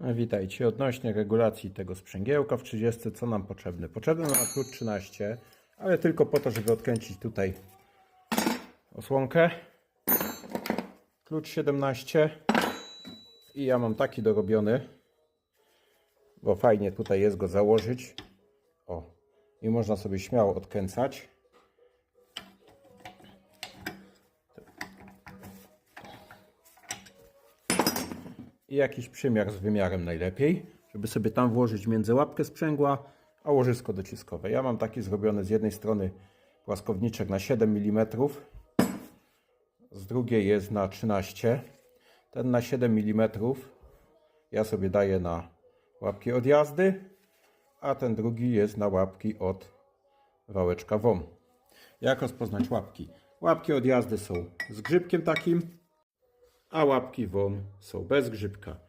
Witajcie. Odnośnie regulacji tego sprzęgiełka w 30, co nam potrzebne? Potrzebny nam klucz 13, ale tylko po to, żeby odkręcić tutaj osłonkę. Klucz 17 i ja mam taki dorobiony, bo fajnie tutaj jest go założyć. O, i można sobie śmiało odkręcać. I jakiś przymiar z wymiarem najlepiej, żeby sobie tam włożyć między łapkę sprzęgła a łożysko dociskowe. Ja mam taki zrobiony z jednej strony płaskowniczek na 7 mm, z drugiej jest na 13. Ten na 7 mm ja sobie daję na łapki od jazdy, a ten drugi jest na łapki od wałeczka WOM. Jak rozpoznać łapki? Łapki od jazdy są z grzybkiem takim, a łapki WOM są bez grzybka.